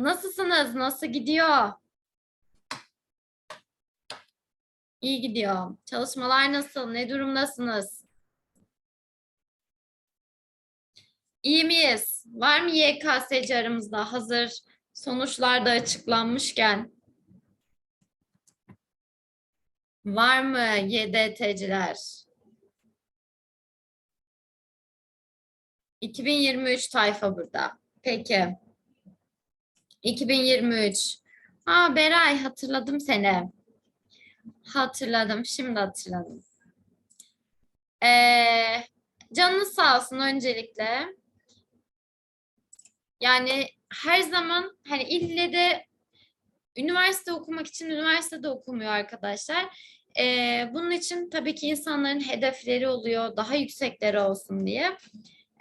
Nasılsınız? Nasıl gidiyor? İyi gidiyor. Çalışmalar nasıl? Ne durumdasınız? İyi miyiz? Var mı YKS'ci aramızda hazır sonuçlar da açıklanmışken? Var mı YDT'ciler? 2023 tayfa burada. Peki. 2023. Aa Beray hatırladım seni. Hatırladım. Şimdi hatırladım. Ee, canınız sağ olsun öncelikle. Yani her zaman hani ille de üniversite okumak için üniversitede okumuyor arkadaşlar. Ee, bunun için tabii ki insanların hedefleri oluyor. Daha yüksekleri olsun diye.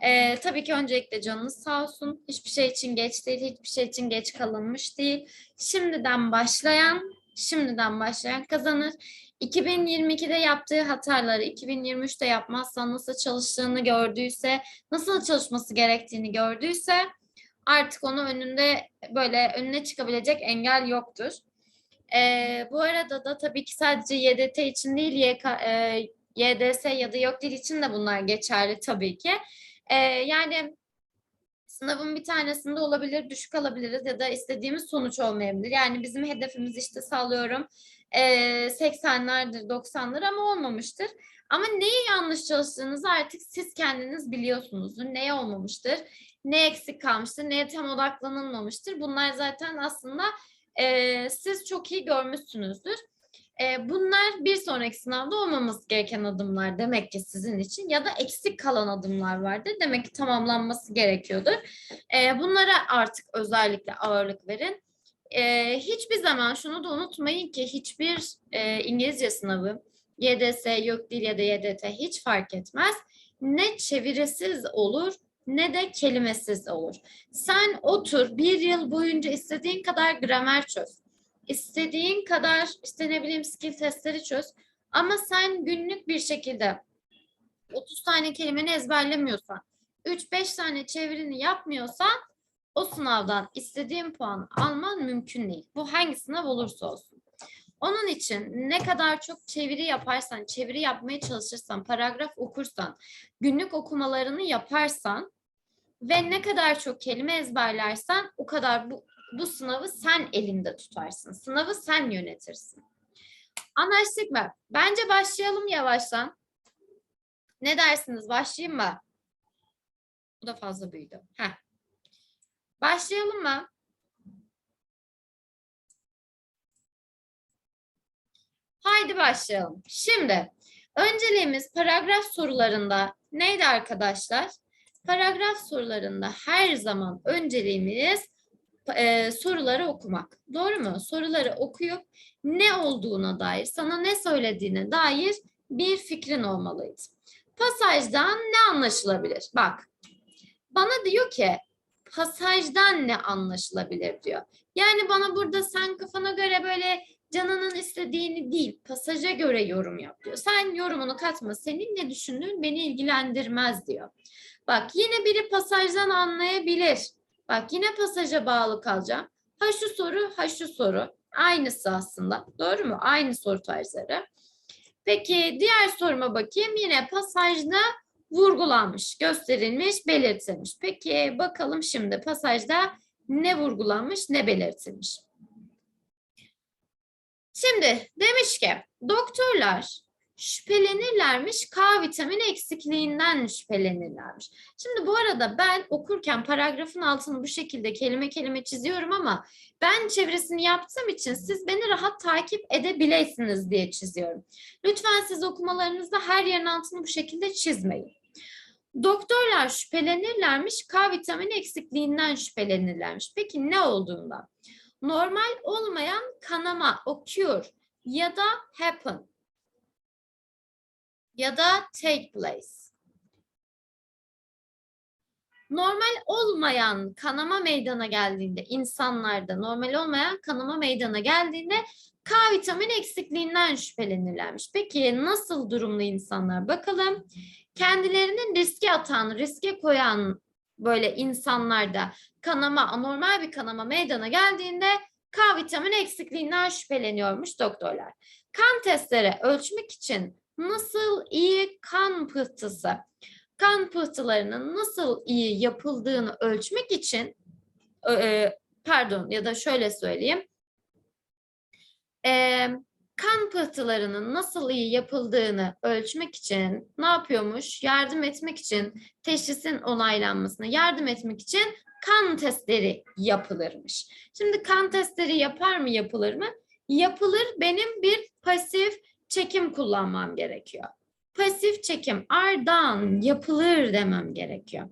Ee, tabii ki öncelikle canınız sağ olsun. Hiçbir şey için geç değil, hiçbir şey için geç kalınmış değil. Şimdiden başlayan, şimdiden başlayan kazanır. 2022'de yaptığı hataları 2023'te yapmazsa nasıl çalıştığını gördüyse, nasıl çalışması gerektiğini gördüyse artık onu önünde böyle önüne çıkabilecek engel yoktur. Ee, bu arada da tabii ki sadece YDT için değil, YK, e, YDS ya da yok dil için de bunlar geçerli tabii ki. Ee, yani sınavın bir tanesinde olabilir, düşük alabiliriz ya da istediğimiz sonuç olmayabilir. Yani bizim hedefimiz işte sağlıyorum e, 80'lerdir, 90'lar ama olmamıştır. Ama neyi yanlış çalıştığınızı artık siz kendiniz biliyorsunuzdur. Neye olmamıştır, ne eksik kalmıştır, neye tam odaklanılmamıştır. Bunlar zaten aslında e, siz çok iyi görmüşsünüzdür. E, bunlar bir sonraki sınavda olmaması gereken adımlar demek ki sizin için ya da eksik kalan adımlar vardır. Demek ki tamamlanması gerekiyordur. E, bunlara artık özellikle ağırlık verin. E, hiçbir zaman şunu da unutmayın ki hiçbir e, İngilizce sınavı YDS, yok dil ya da YDT hiç fark etmez. Ne çevirisiz olur ne de kelimesiz olur. Sen otur bir yıl boyunca istediğin kadar gramer çöz. İstediğin kadar işte ne bileyim skill testleri çöz. Ama sen günlük bir şekilde 30 tane kelimeni ezberlemiyorsan, 3-5 tane çevirini yapmıyorsan o sınavdan istediğin puanı alman mümkün değil. Bu hangi sınav olursa olsun. Onun için ne kadar çok çeviri yaparsan, çeviri yapmaya çalışırsan, paragraf okursan, günlük okumalarını yaparsan ve ne kadar çok kelime ezberlersen o kadar bu, bu sınavı sen elinde tutarsın. Sınavı sen yönetirsin. Anlaştık mı? Bence başlayalım yavaştan. Ne dersiniz? Başlayayım mı? Bu da fazla büyüdü. Heh. Başlayalım mı? Haydi başlayalım. Şimdi önceliğimiz paragraf sorularında neydi arkadaşlar? Paragraf sorularında her zaman önceliğimiz e, soruları okumak. Doğru mu? Soruları okuyup ne olduğuna dair, sana ne söylediğine dair bir fikrin olmalıydı. Pasajdan ne anlaşılabilir? Bak, bana diyor ki pasajdan ne anlaşılabilir diyor. Yani bana burada sen kafana göre böyle canının istediğini değil, pasaja göre yorum yap diyor. Sen yorumunu katma, senin ne düşündüğün beni ilgilendirmez diyor. Bak yine biri pasajdan anlayabilir. Bak yine pasaja bağlı kalacağım. Ha şu soru, ha şu soru. Aynısı aslında. Doğru mu? Aynı soru tarzları. Peki diğer soruma bakayım. Yine pasajda vurgulanmış, gösterilmiş, belirtilmiş. Peki bakalım şimdi pasajda ne vurgulanmış, ne belirtilmiş. Şimdi demiş ki doktorlar şüphelenirlermiş K vitamini eksikliğinden şüphelenirlermiş. Şimdi bu arada ben okurken paragrafın altını bu şekilde kelime kelime çiziyorum ama ben çevresini yaptığım için siz beni rahat takip edebilirsiniz diye çiziyorum. Lütfen siz okumalarınızda her yerin altını bu şekilde çizmeyin. Doktorlar şüphelenirlermiş K vitamini eksikliğinden şüphelenirlermiş. Peki ne olduğundan? Normal olmayan kanama, occur ya da happen ya da take place. Normal olmayan kanama meydana geldiğinde insanlarda normal olmayan kanama meydana geldiğinde K vitamini eksikliğinden şüphelenirlermiş. Peki nasıl durumlu insanlar? Bakalım kendilerini riske atan, riske koyan böyle insanlarda kanama, anormal bir kanama meydana geldiğinde K vitamini eksikliğinden şüpheleniyormuş doktorlar. Kan testleri ölçmek için nasıl iyi kan pıhtısı, kan pıhtılarının nasıl iyi yapıldığını ölçmek için e, pardon ya da şöyle söyleyeyim. E, kan pıhtılarının nasıl iyi yapıldığını ölçmek için ne yapıyormuş? Yardım etmek için, teşhisin onaylanmasına yardım etmek için kan testleri yapılırmış. Şimdi kan testleri yapar mı yapılır mı? Yapılır. Benim bir pasif çekim kullanmam gerekiyor. Pasif çekim ardından yapılır demem gerekiyor.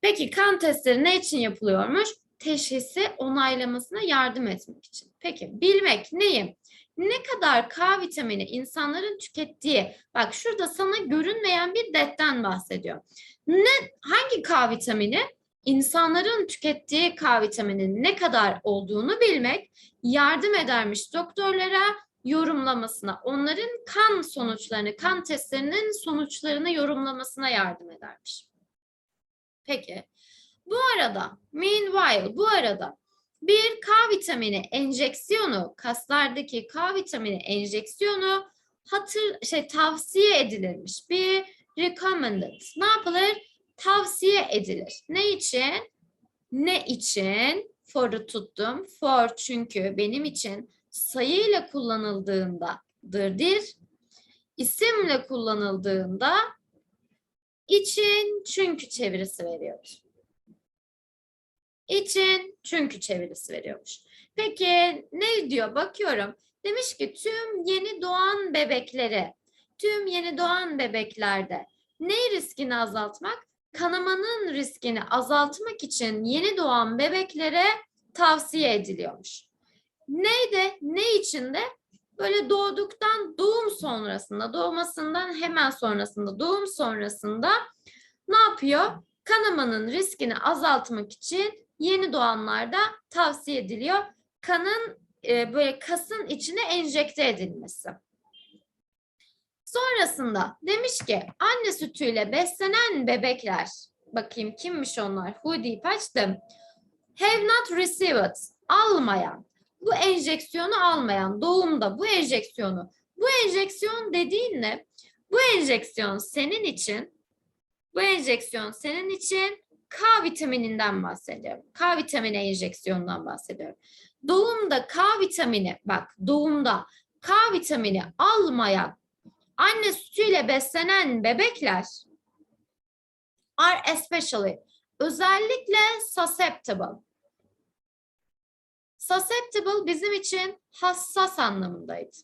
Peki kan testleri ne için yapılıyormuş? Teşhisi onaylamasına yardım etmek için. Peki bilmek neyi? Ne kadar K vitamini insanların tükettiği, bak şurada sana görünmeyen bir detten bahsediyor. Ne, hangi K vitamini? İnsanların tükettiği K vitaminin ne kadar olduğunu bilmek yardım edermiş doktorlara yorumlamasına, onların kan sonuçlarını, kan testlerinin sonuçlarını yorumlamasına yardım edermiş. Peki, bu arada, meanwhile, bu arada bir K vitamini enjeksiyonu, kaslardaki K vitamini enjeksiyonu hatır, şey tavsiye edilirmiş. Bir recommended. Ne yapılır? Tavsiye edilir. Ne için? Ne için? For'u tuttum. For çünkü benim için sayıyla kullanıldığındadır. İsimle kullanıldığında için çünkü çevirisi veriyoruz. İçin çünkü çevirisi veriyormuş. Peki ne diyor? Bakıyorum. Demiş ki tüm yeni doğan bebeklere, tüm yeni doğan bebeklerde ne riskini azaltmak? Kanamanın riskini azaltmak için yeni doğan bebeklere tavsiye ediliyormuş. Neydi? Ne içinde? Böyle doğduktan doğum sonrasında, doğmasından hemen sonrasında, doğum sonrasında ne yapıyor? Kanamanın riskini azaltmak için yeni doğanlarda tavsiye ediliyor. Kanın e, böyle kasın içine enjekte edilmesi. Sonrasında demiş ki anne sütüyle beslenen bebekler, bakayım kimmiş onlar, who deyip açtım. Have not received, almayan, bu enjeksiyonu almayan, doğumda bu enjeksiyonu, bu enjeksiyon dediğin ne? Bu enjeksiyon senin için, bu enjeksiyon senin için K vitamininden bahsediyorum. K vitamini enjeksiyonundan bahsediyorum. Doğumda K vitamini, bak doğumda K vitamini almayan anne sütüyle beslenen bebekler are especially özellikle susceptible. Susceptible bizim için hassas anlamındaydı.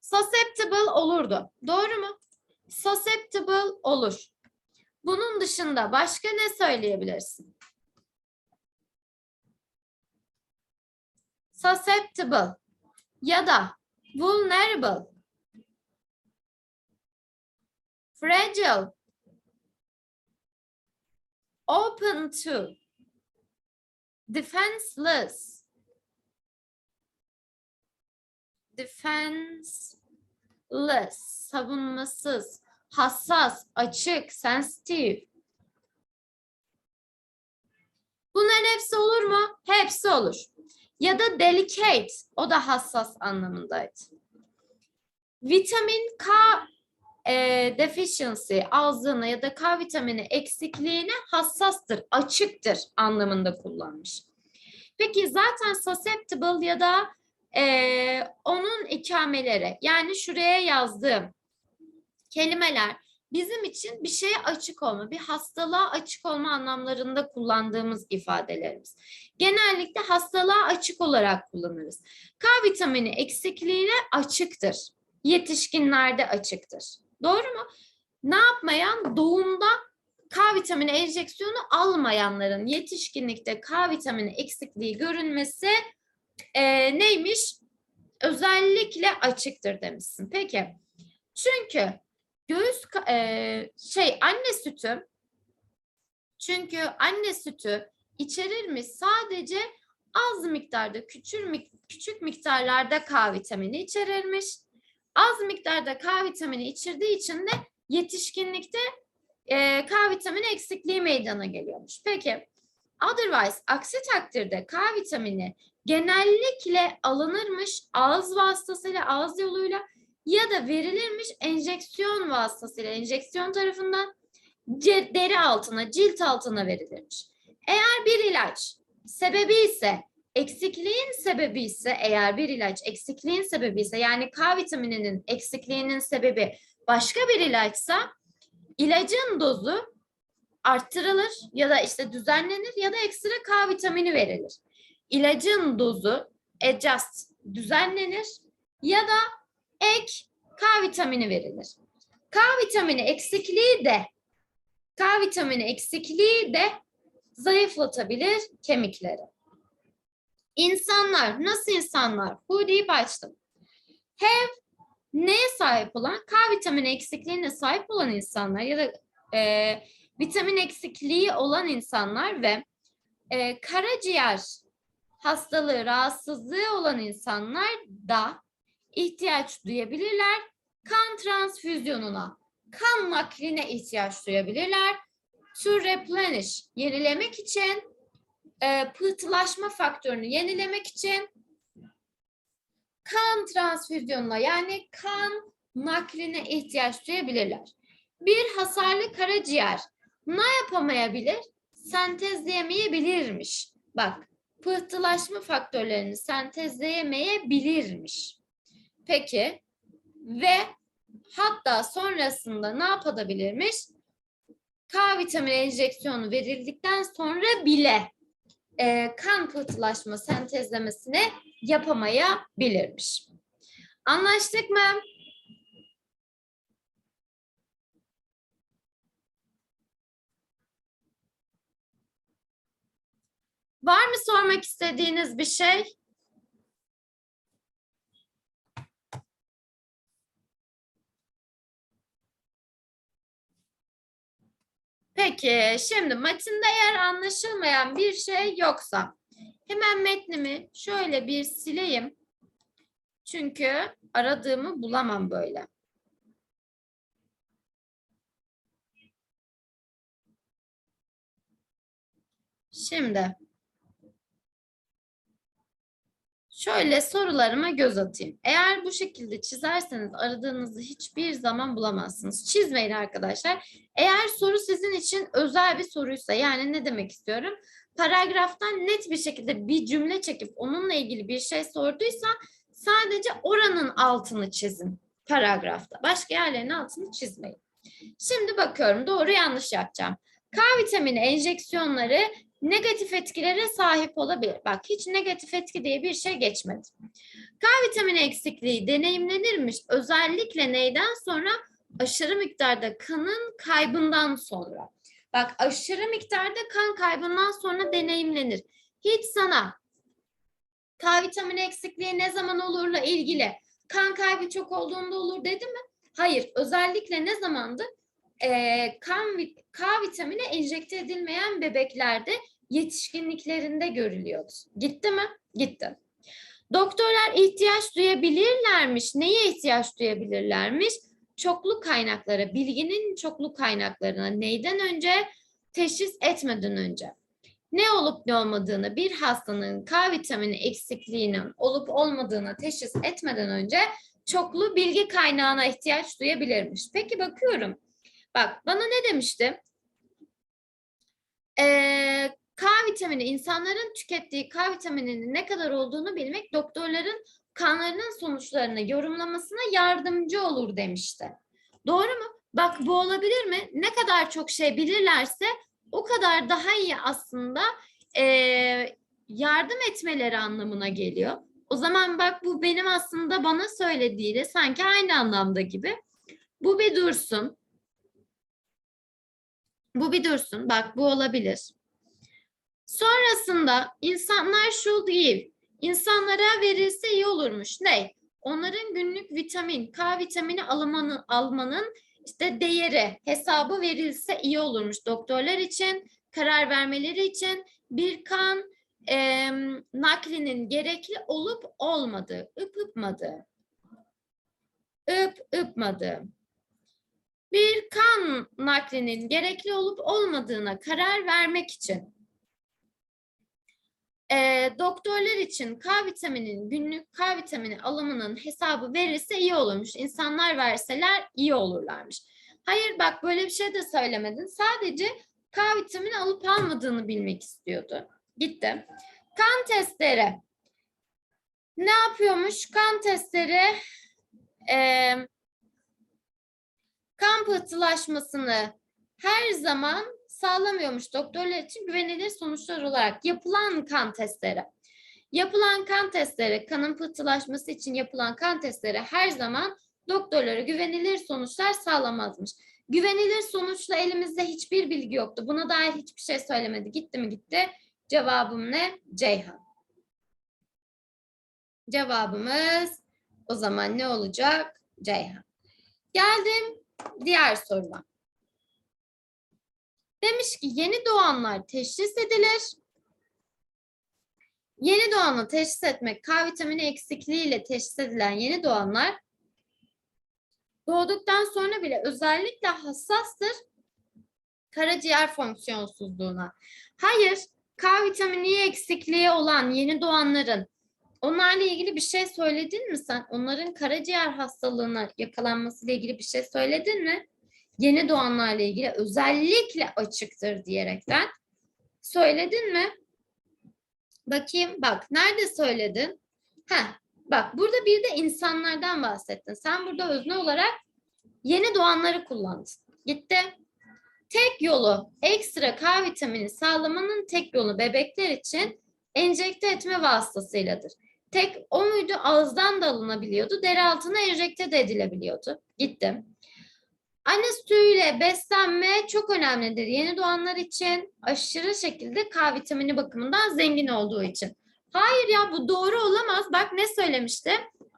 Susceptible olurdu. Doğru mu? Susceptible olur. Bunun dışında başka ne söyleyebilirsin? Susceptible ya da vulnerable, fragile, open to, defenseless, defenseless, savunmasız, hassas, açık, sensitive. Bunların hepsi olur mu? Hepsi olur. Ya da delicate, o da hassas anlamındaydı. Vitamin K e, deficiency, azlığına ya da K vitamini eksikliğine hassastır, açıktır anlamında kullanmış. Peki zaten susceptible ya da e, onun ikameleri, yani şuraya yazdığım kelimeler bizim için bir şeye açık olma, bir hastalığa açık olma anlamlarında kullandığımız ifadelerimiz. Genellikle hastalığa açık olarak kullanırız. K vitamini eksikliğine açıktır. Yetişkinlerde açıktır. Doğru mu? Ne yapmayan? Doğumda K vitamini enjeksiyonu almayanların yetişkinlikte K vitamini eksikliği görünmesi e, neymiş? Özellikle açıktır demişsin. Peki. Çünkü göğüs e, şey anne sütü çünkü anne sütü içerirmiş sadece az miktarda küçük küçük miktarlarda K vitamini içerirmiş. Az miktarda K vitamini içirdiği için de yetişkinlikte e, K vitamini eksikliği meydana geliyormuş. Peki otherwise aksi takdirde K vitamini genellikle alınırmış ağız vasıtasıyla ağız yoluyla ya da verilirmiş enjeksiyon vasıtasıyla enjeksiyon tarafından deri altına cilt altına verilirmiş. Eğer bir ilaç sebebi ise eksikliğin sebebi ise eğer bir ilaç eksikliğin sebebi ise yani K vitamininin eksikliğinin sebebi başka bir ilaçsa ilacın dozu arttırılır ya da işte düzenlenir ya da ekstra K vitamini verilir. İlacın dozu adjust düzenlenir ya da ek K vitamini verilir. K vitamini eksikliği de K vitamini eksikliği de zayıflatabilir kemikleri. İnsanlar, nasıl insanlar? Bu deyip açtım. Have neye sahip olan? K vitamini eksikliğine sahip olan insanlar ya da e, vitamin eksikliği olan insanlar ve e, karaciğer hastalığı, rahatsızlığı olan insanlar da ihtiyaç duyabilirler. Kan transfüzyonuna, kan nakline ihtiyaç duyabilirler. To replenish, yenilemek için, e, pıhtılaşma faktörünü yenilemek için kan transfüzyonuna yani kan nakline ihtiyaç duyabilirler. Bir hasarlı karaciğer ne yapamayabilir? Sentezleyemeyebilirmiş. Bak, pıhtılaşma faktörlerini sentezleyemeyebilirmiş. Peki ve hatta sonrasında ne yapabilirmiş? K vitamini enjeksiyonu verildikten sonra bile e, kan pıhtılaşma sentezlemesini yapamayabilirmiş. Anlaştık mı? Var mı sormak istediğiniz bir şey? Peki, şimdi metinde eğer anlaşılmayan bir şey yoksa hemen metnimi şöyle bir sileyim. Çünkü aradığımı bulamam böyle. Şimdi şöyle sorularıma göz atayım. Eğer bu şekilde çizerseniz aradığınızı hiçbir zaman bulamazsınız. Çizmeyin arkadaşlar. Eğer soru sizin için özel bir soruysa yani ne demek istiyorum? Paragraftan net bir şekilde bir cümle çekip onunla ilgili bir şey sorduysa sadece oranın altını çizin paragrafta. Başka yerlerin altını çizmeyin. Şimdi bakıyorum doğru yanlış yapacağım. K vitamini enjeksiyonları negatif etkilere sahip olabilir. Bak hiç negatif etki diye bir şey geçmedi. K vitamini eksikliği deneyimlenirmiş özellikle neyden sonra? Aşırı miktarda kanın kaybından sonra. Bak aşırı miktarda kan kaybından sonra deneyimlenir. Hiç sana K vitamini eksikliği ne zaman olurla ilgili kan kaybı çok olduğunda olur dedi mi? Hayır. Özellikle ne zamandı? Ee, kan K vitamini enjekte edilmeyen bebeklerde yetişkinliklerinde görülüyordu. Gitti mi? Gitti. Doktorlar ihtiyaç duyabilirlermiş. Neye ihtiyaç duyabilirlermiş? Çoklu kaynaklara, bilginin çoklu kaynaklarına neyden önce? Teşhis etmeden önce. Ne olup ne olmadığını bir hastanın K vitamini eksikliğinin olup olmadığını teşhis etmeden önce çoklu bilgi kaynağına ihtiyaç duyabilirmiş. Peki bakıyorum. Bak bana ne demişti? Ee, K vitamini insanların tükettiği K vitamininin ne kadar olduğunu bilmek doktorların kanlarının sonuçlarını yorumlamasına yardımcı olur demişti. Doğru mu? Bak bu olabilir mi? Ne kadar çok şey bilirlerse o kadar daha iyi aslında eee, yardım etmeleri anlamına geliyor. O zaman bak bu benim aslında bana söylediğiyle sanki aynı anlamda gibi. Bu bir dursun. Bu bir dursun. Bak bu olabilir. Sonrasında insanlar should give. İnsanlara verilse iyi olurmuş. Ne? Onların günlük vitamin, K vitamini almanın, almanın işte değeri, hesabı verilse iyi olurmuş doktorlar için, karar vermeleri için bir kan e, naklinin gerekli olup olmadığı, ıp ıpmadığı, ıp ıpmadığı. Bir kan naklinin gerekli olup olmadığına karar vermek için e, doktorlar için K vitaminin günlük K vitamini alımının hesabı verirse iyi olurmuş. İnsanlar verseler iyi olurlarmış. Hayır bak böyle bir şey de söylemedin. Sadece K vitamini alıp almadığını bilmek istiyordu. Gitti. Kan testleri. Ne yapıyormuş? Kan testleri e, kan pıhtılaşmasını her zaman sağlamıyormuş doktorlar için güvenilir sonuçlar olarak yapılan kan testleri. Yapılan kan testleri, kanın pıhtılaşması için yapılan kan testleri her zaman doktorlara güvenilir sonuçlar sağlamazmış. Güvenilir sonuçla elimizde hiçbir bilgi yoktu. Buna dair hiçbir şey söylemedi. Gitti mi gitti? Cevabım ne? Ceyhan. Cevabımız o zaman ne olacak? Ceyhan. Geldim diğer soruma. Demiş ki yeni doğanlar teşhis edilir. Yeni doğanı teşhis etmek K vitamini eksikliğiyle teşhis edilen yeni doğanlar doğduktan sonra bile özellikle hassastır karaciğer fonksiyonsuzluğuna. Hayır, K vitamini eksikliği olan yeni doğanların onlarla ilgili bir şey söyledin mi sen? Onların karaciğer hastalığına yakalanması ile ilgili bir şey söyledin mi? Yeni doğanlarla ilgili özellikle açıktır diyerekten söyledin mi? Bakayım bak nerede söyledin? Ha bak burada bir de insanlardan bahsettin. Sen burada özne olarak yeni doğanları kullandın. Gitti. Tek yolu ekstra K vitamini sağlamanın tek yolu bebekler için enjekte etme vasıtasıyladır. Tek o muydu ağızdan da alınabiliyordu. Deri altına enjekte de edilebiliyordu. Gittim. Anne sütüyle beslenme çok önemlidir. Yeni doğanlar için aşırı şekilde K vitamini bakımından zengin olduğu için. Hayır ya bu doğru olamaz. Bak ne söylemişti?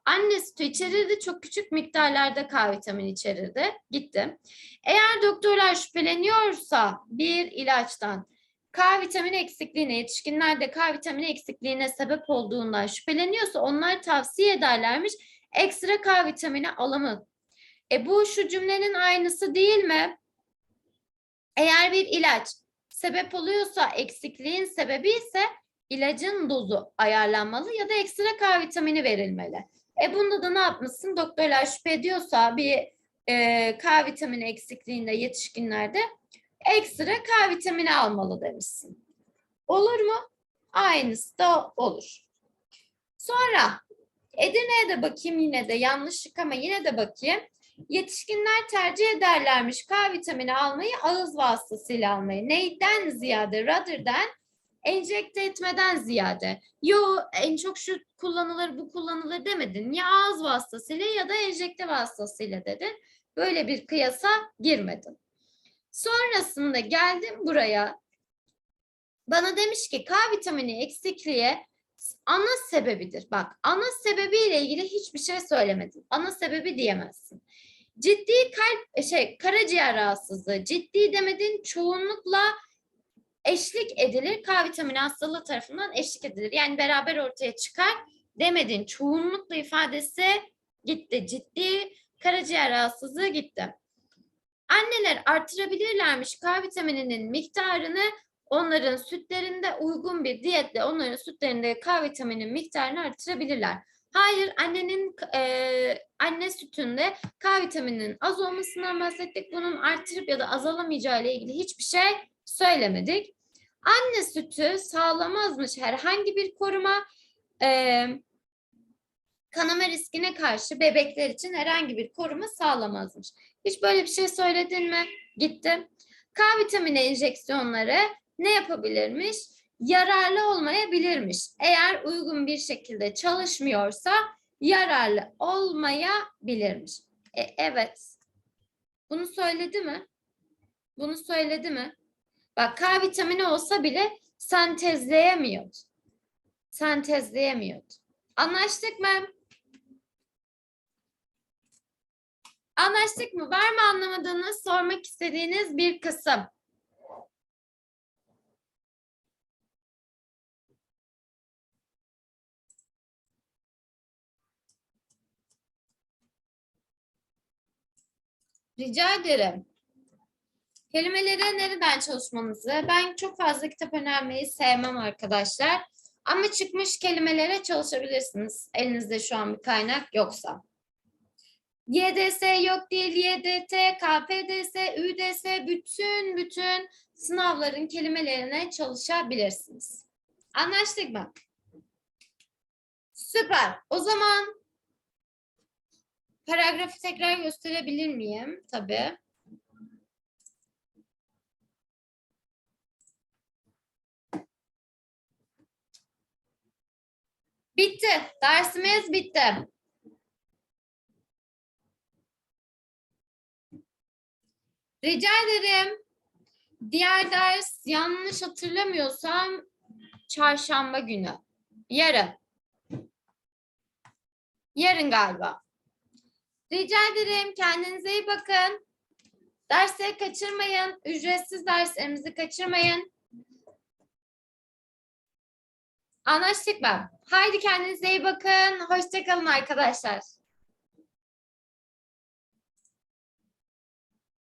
Anne sütü içerirdi çok küçük miktarlarda K vitamini içerirdi. Gitti. Eğer doktorlar şüpheleniyorsa bir ilaçtan K vitamini eksikliğine, yetişkinlerde K vitamini eksikliğine sebep olduğundan şüpheleniyorsa onlar tavsiye ederlermiş ekstra K vitamini alımı. E bu şu cümlenin aynısı değil mi? Eğer bir ilaç sebep oluyorsa eksikliğin sebebi ise ilacın dozu ayarlanmalı ya da ekstra K vitamini verilmeli. E bunda da ne yapmışsın? Doktorlar şüphe ediyorsa bir e, K vitamini eksikliğinde yetişkinlerde ekstra K vitamini almalı demişsin. Olur mu? Aynısı da olur. Sonra Edirne'ye de bakayım yine de yanlışlık ama yine de bakayım. Yetişkinler tercih ederlermiş K vitamini almayı ağız vasıtasıyla almayı. Neyden ziyade? Rather'den enjekte etmeden ziyade. Yo en çok şu kullanılır bu kullanılır demedin. Ya ağız vasıtasıyla ya da enjekte vasıtasıyla dedin. Böyle bir kıyasa girmedin. Sonrasında geldim buraya. Bana demiş ki K vitamini eksikliğe ana sebebidir. Bak ana sebebiyle ilgili hiçbir şey söylemedin. Ana sebebi diyemezsin. Ciddi kalp şey karaciğer rahatsızlığı, ciddi demedin çoğunlukla eşlik edilir. K vitamini hastalığı tarafından eşlik edilir. Yani beraber ortaya çıkar demedin. Çoğunlukla ifadesi gitti. Ciddi karaciğer rahatsızlığı gitti. Anneler artırabilirlermiş K vitamininin miktarını onların sütlerinde uygun bir diyetle onların sütlerinde K vitaminin miktarını artırabilirler. Hayır, annenin e, anne sütünde K vitamininin az olmasından bahsettik. Bunun artırıp ya da azalamayacağı ile ilgili hiçbir şey söylemedik. Anne sütü sağlamazmış herhangi bir koruma. E, kanama riskine karşı bebekler için herhangi bir koruma sağlamazmış. Hiç böyle bir şey söyledin mi? Gitti. K vitamini enjeksiyonları ne yapabilirmiş? Yararlı olmayabilirmiş. Eğer uygun bir şekilde çalışmıyorsa yararlı olmayabilirmiş. E, evet. Bunu söyledi mi? Bunu söyledi mi? Bak K vitamini olsa bile sentezleyemiyordu. Sentezleyemiyordu. Anlaştık mı? Anlaştık mı? Var mı anlamadığınız, sormak istediğiniz bir kısım? Rica ederim. Kelimeleri nereden çalışmanızı ben çok fazla kitap önermeyi sevmem arkadaşlar. Ama çıkmış kelimelere çalışabilirsiniz. Elinizde şu an bir kaynak yoksa. YDS yok değil, YDT, KPDS, ÜDS bütün bütün sınavların kelimelerine çalışabilirsiniz. Anlaştık mı? Süper. O zaman paragrafı tekrar gösterebilir miyim? Tabii. Bitti. Dersimiz bitti. Rica ederim. Diğer ders yanlış hatırlamıyorsam çarşamba günü. Yarın. Yarın galiba. Rica ederim. Kendinize iyi bakın. Dersleri kaçırmayın. Ücretsiz derslerimizi kaçırmayın. Anlaştık mı? Haydi kendinize iyi bakın. Hoşçakalın arkadaşlar.